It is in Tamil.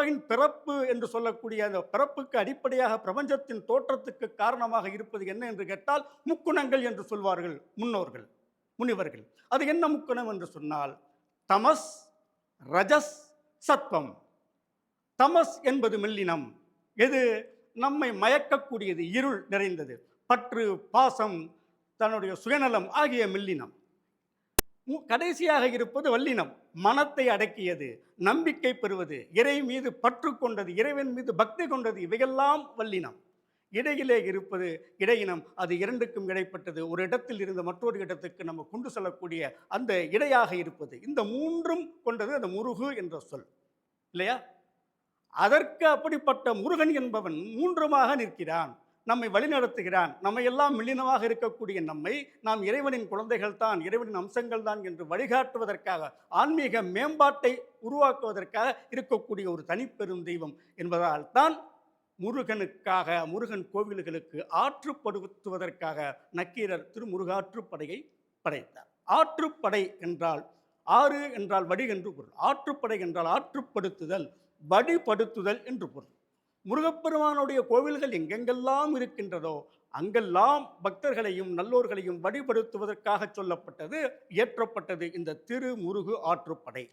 உலகின் பிறப்பு என்று சொல்லக்கூடிய அந்த பிறப்புக்கு அடிப்படையாக பிரபஞ்சத்தின் தோற்றத்துக்கு காரணமாக இருப்பது என்ன என்று கேட்டால் முக்குணங்கள் என்று சொல்வார்கள் முன்னோர்கள் முனிவர்கள். அது என்ன முக்குணம் என்று சொன்னால் தமஸ் ரஜஸ் சத்வம். தமஸ் என்பது மெல்லினம். எது? நம்மை மயக்கக்கூடியது இருள் நிறைந்தது. பற்று பாசம் தன்னுடைய சுயநலம் ஆகிய மெல்லினம். கடைசியாக இருப்பது வல்லினம். மனத்தை அடக்கியது நம்பிக்கை பெறுவது இறை மீது பற்று கொண்டது இறைவன் மீது பக்தி கொண்டது இவையெல்லாம் வல்லினம். இடையிலே இருப்பது இடையினம். அது இரண்டுக்கும் இடைப்பட்டது. ஒரு இடத்தில் இருந்து மற்றொரு இடத்துக்கு நம்ம கொண்டு செல்லக்கூடிய அந்த இடையாக இருப்பது. இந்த மூன்றும் கொண்டது அந்த முருகு என்ற சொல். இல்லையா? அதற்கு அப்படிப்பட்ட முருகன் என்பவன் மூன்றுமாக நிற்கிறான். நம்மை வழிநடத்துகிறான். நம்மை எல்லாம் மில்லினமாக இருக்கக்கூடிய நம்மை நாம் இறைவனின் குழந்தைகள் தான் இறைவனின் அம்சங்கள் தான் என்று வழிகாட்டுவதற்காக ஆன்மீக மேம்பாட்டை உருவாக்குவதற்காக இருக்கக்கூடிய ஒரு தனிப்பெரும் தெய்வம் என்பதால் தான் முருகனுக்காக முருகன் கோவில்களுக்கு ஆற்றுப்படுத்துவதற்காக நக்கீரர் திருமுருகாற்றுப்படையை படைத்தார். ஆற்றுப்படை என்றால் ஆறு என்றால் வடி என்று பொருள். ஆற்றுப்படை என்றால் ஆற்றுப்படுத்துதல் வடிபடுத்துதல் என்று பொருள். முருகப்பெருமானுடைய கோவில்கள் எங்கெங்கெல்லாம் இருக்கின்றதோ அங்கெல்லாம் பக்தர்களையும் நல்லோர்களையும் வழிபடுத்துவதற்காக சொல்லப்பட்டது இயற்றப்பட்டது இந்த திருமுருகு ஆற்றுப்படை.